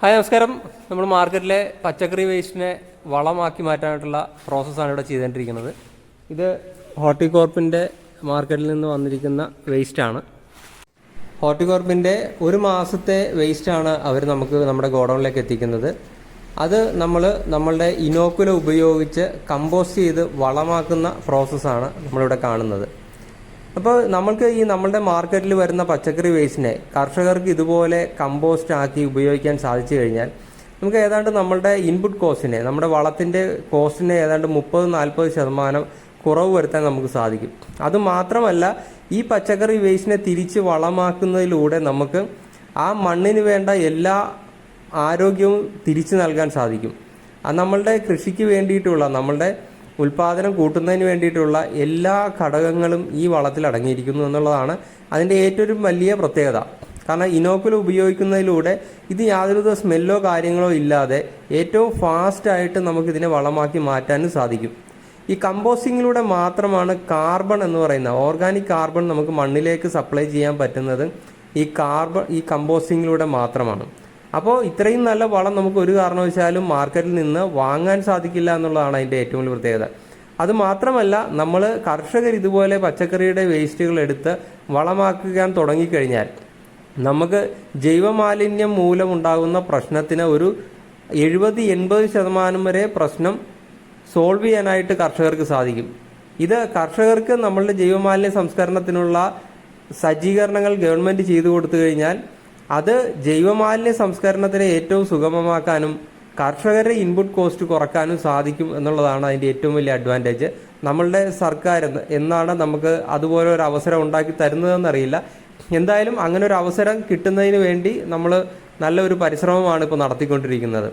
Hi നമസ്കാരം. നമ്മൾ മാർക്കറ്റിലെ പച്ചക്കറി വേസ്റ്റിനെ വളമാക്കി മാറ്റാനായിട്ടുള്ള പ്രോസസ്സാണ് ഇവിടെ ചെയ്തുകൊണ്ടിരിക്കുന്നത്. ഇത് ഹോർട്ടികോർപ്പിന്റെ മാർക്കറ്റിൽ നിന്ന് വന്നിരിക്കുന്ന വേസ്റ്റാണ്. ഹോർട്ടികോർപ്പിന്റെ ഒരു മാസത്തെ വേസ്റ്റാണ് അവർ നമുക്ക് നമ്മുടെ ഗോഡൗണിലേക്ക് എത്തിക്കുന്നത്. അത് നമ്മൾ നമ്മളുടെ ഇനോക്കുല ഉപയോഗിച്ച് കമ്പോസ്റ്റ് ചെയ്ത് വളമാക്കുന്ന പ്രോസസ്സാണ് നമ്മളിവിടെ കാണുന്നത്. അപ്പോൾ നമ്മൾക്ക് ഈ നമ്മളുടെ മാർക്കറ്റിൽ വരുന്ന പച്ചക്കറി വേസ്റ്റിനെ കർഷകർക്ക് ഇതുപോലെ കമ്പോസ്റ്റ് ആക്കി ഉപയോഗിക്കാൻ സാധിച്ചു കഴിഞ്ഞാൽ നമുക്ക് ഏതാണ്ട് നമ്മളുടെ ഇൻപുട്ട് കോസ്റ്റിനെ നമ്മുടെ വളത്തിന്റെ കോസ്റ്റിനെ ഏതാണ്ട് മുപ്പത് നാൽപ്പത് ശതമാനം കുറവ് വരുത്താൻ നമുക്ക് സാധിക്കും. അത് മാത്രമല്ല ഈ പച്ചക്കറി വേസ്റ്റിനെ തിരിച്ച് വളമാക്കുന്നതിലൂടെ നമുക്ക് ആ മണ്ണിന് വേണ്ട എല്ലാ ആരോഗ്യവും തിരിച്ചു നൽകാൻ സാധിക്കും. നമ്മളുടെ കൃഷിക്ക് വേണ്ടിയിട്ടുള്ള നമ്മളുടെ ഉൽപാദനം കൂട്ടുന്നതിന് വേണ്ടിയിട്ടുള്ള എല്ലാ ഘടകങ്ങളും ഈ വളത്തിൽ അടങ്ങിയിരിക്കുന്നു എന്നുള്ളതാണ് അതിന്റെ ഏറ്റവും വലിയ പ്രത്യേകത. കാരണം ഇനോക്കുലം ഉപയോഗിക്കുന്നതിലൂടെ ഇത് യാതൊരുവിധ സ്മെല്ലോ കാര്യങ്ങളോ ഇല്ലാതെ ഏറ്റവും ഫാസ്റ്റായിട്ട് നമുക്കിതിനെ വളമാക്കി മാറ്റാനും സാധിക്കും. ഈ കമ്പോസ്റ്റിങ്ങിലൂടെ മാത്രമാണ് കാർബൺ എന്ന് പറയുന്ന ഓർഗാനിക് കാർബൺ നമുക്ക് മണ്ണിലേക്ക് സപ്ലൈ ചെയ്യാൻ പറ്റുന്നത് ഈ കാർബൺ ഈ കമ്പോസ്റ്റിങ്ങിലൂടെ മാത്രമാണ്. അപ്പോൾ ഇത്രയും നല്ല വളം നമുക്ക് ഒരു കാരണവശാലും മാർക്കറ്റിൽ നിന്ന് വാങ്ങാൻ സാധിക്കില്ല എന്നുള്ളതാണ് അതിന്റെ ഏറ്റവും വലിയ പ്രത്യേകത. അത് മാത്രമല്ല നമ്മൾ കർഷകർ ഇതുപോലെ പച്ചക്കറിയുടെ വേസ്റ്റുകൾ എടുത്ത് വളമാക്കാൻ തുടങ്ങിക്കഴിഞ്ഞാൽ നമുക്ക് ജൈവമാലിന്യം മൂലമുണ്ടാകുന്ന പ്രശ്നത്തിന് ഒരു എഴുപത് എൺപത് ശതമാനം വരെ പ്രശ്നം സോൾവ് ചെയ്യാനായിട്ട് കർഷകർക്ക് സാധിക്കും. ഇത് കർഷകർക്ക് നമ്മളുടെ ജൈവമാലിന്യ സംസ്കരണത്തിനുള്ള സജ്ജീകരണങ്ങൾ ഗവൺമെന്റ് ചെയ്തു കൊടുത്തു കഴിഞ്ഞാൽ അത് ജൈവമാലിന്യ സംസ്കരണത്തിനെ ഏറ്റവും സുഗമമാക്കാനും കർഷകരുടെ ഇൻപുട്ട് കോസ്റ്റ് കുറക്കാനും സാധിക്കും എന്നുള്ളതാണ് അതിന്റെ ഏറ്റവും വലിയ അഡ്വാന്റേജ് നമ്മളുടെ സർക്കാർ എന്ന് എന്നാണ് നമുക്ക് അതുപോലെ ഒരു അവസരം ഉണ്ടാക്കി തരുന്നതെന്നറിയില്ല എന്തായാലും അങ്ങനെ ഒരു അവസരം കിട്ടുന്നതിന് വേണ്ടി നമ്മൾ നല്ലൊരു പരിശ്രമമാണ് ഇപ്പോൾ നടത്തിക്കൊണ്ടിരിക്കുന്നത്.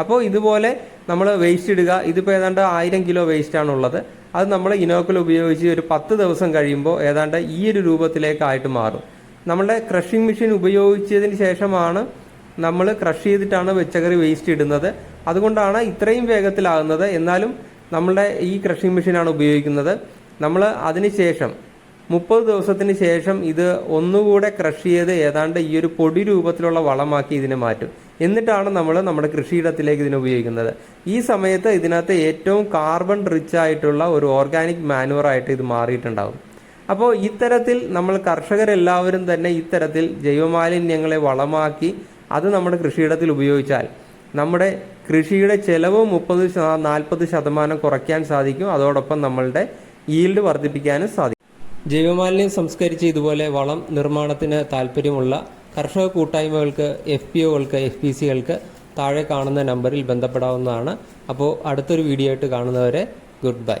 അപ്പോൾ ഇതുപോലെ നമ്മൾ വേസ്റ്റ് ഇടുക ഇതിപ്പോൾ ഏതാണ്ട് ആയിരം കിലോ വേസ്റ്റാണ് ഉള്ളത്. അത് നമ്മൾ ഇനോക്കൽ ഉപയോഗിച്ച് ഒരു പത്ത് ദിവസം കഴിയുമ്പോൾ ഏതാണ്ട് ഈ ഒരു രൂപത്തിലേക്കായിട്ട് മാറും. നമ്മളുടെ ക്രഷിംഗ് മെഷീൻ ഉപയോഗിച്ചതിന് ശേഷമാണ് നമ്മൾ ക്രഷ് ചെയ്തിട്ടാണ് പച്ചക്കറി വേസ്റ്റ് ഇടുന്നത്. അതുകൊണ്ടാണ് ഇത്രയും വേഗത്തിലാകുന്നത്. എന്നാലും നമ്മളുടെ ഈ ക്രഷിംഗ് മെഷീനാണ് ഉപയോഗിക്കുന്നത്. നമ്മൾ അതിനുശേഷം മുപ്പത് ദിവസത്തിന് ശേഷം ഇത് ഒന്നുകൂടെ ക്രഷ് ചെയ്ത് ഏതാണ്ട് ഈ ഒരു പൊടി രൂപത്തിലുള്ള വളമാക്കി ഇതിനെ മാറ്റും. എന്നിട്ടാണ് നമ്മൾ നമ്മുടെ കൃഷിയിടത്തിലേക്ക് ഇതിനെ ഉപയോഗിക്കുന്നത്. ഈ സമയത്ത് ഇതിനകത്ത് ഏറ്റവും കാർബൺ റിച്ച് ആയിട്ടുള്ള ഒരു ഓർഗാനിക് മാനുവറായിട്ട് ഇത് മാറിയിട്ടുണ്ടാകും അപ്പോൾ ഇത്തരത്തിൽ നമ്മൾ കർഷകരെല്ലാവരും തന്നെ ഇത്തരത്തിൽ ജൈവമാലിന്യങ്ങളെ വളമാക്കി അത് നമ്മുടെ കൃഷിയിടത്തിൽ ഉപയോഗിച്ചാൽ നമ്മുടെ കൃഷിയുടെ ചെലവ് മുപ്പത് നാൽപ്പത് ശതമാനം കുറയ്ക്കാൻ സാധിക്കും. അതോടൊപ്പം നമ്മളുടെ ഈൽഡ് വർദ്ധിപ്പിക്കാനും സാധിക്കും. ജൈവമാലിന്യം സംസ്കരിച്ച് ഇതുപോലെ വളം നിർമ്മാണത്തിന് താല്പര്യമുള്ള കർഷക കൂട്ടായ്മകൾക്ക് എഫ് പി ഒകൾക്ക് എഫ് പി സികൾക്ക് താഴെ കാണുന്ന നമ്പറിൽ ബന്ധപ്പെടാവുന്നതാണ്. അപ്പോൾ അടുത്തൊരു വീഡിയോ ആയിട്ട് കാണുന്നവരെ ഗുഡ് ബൈ.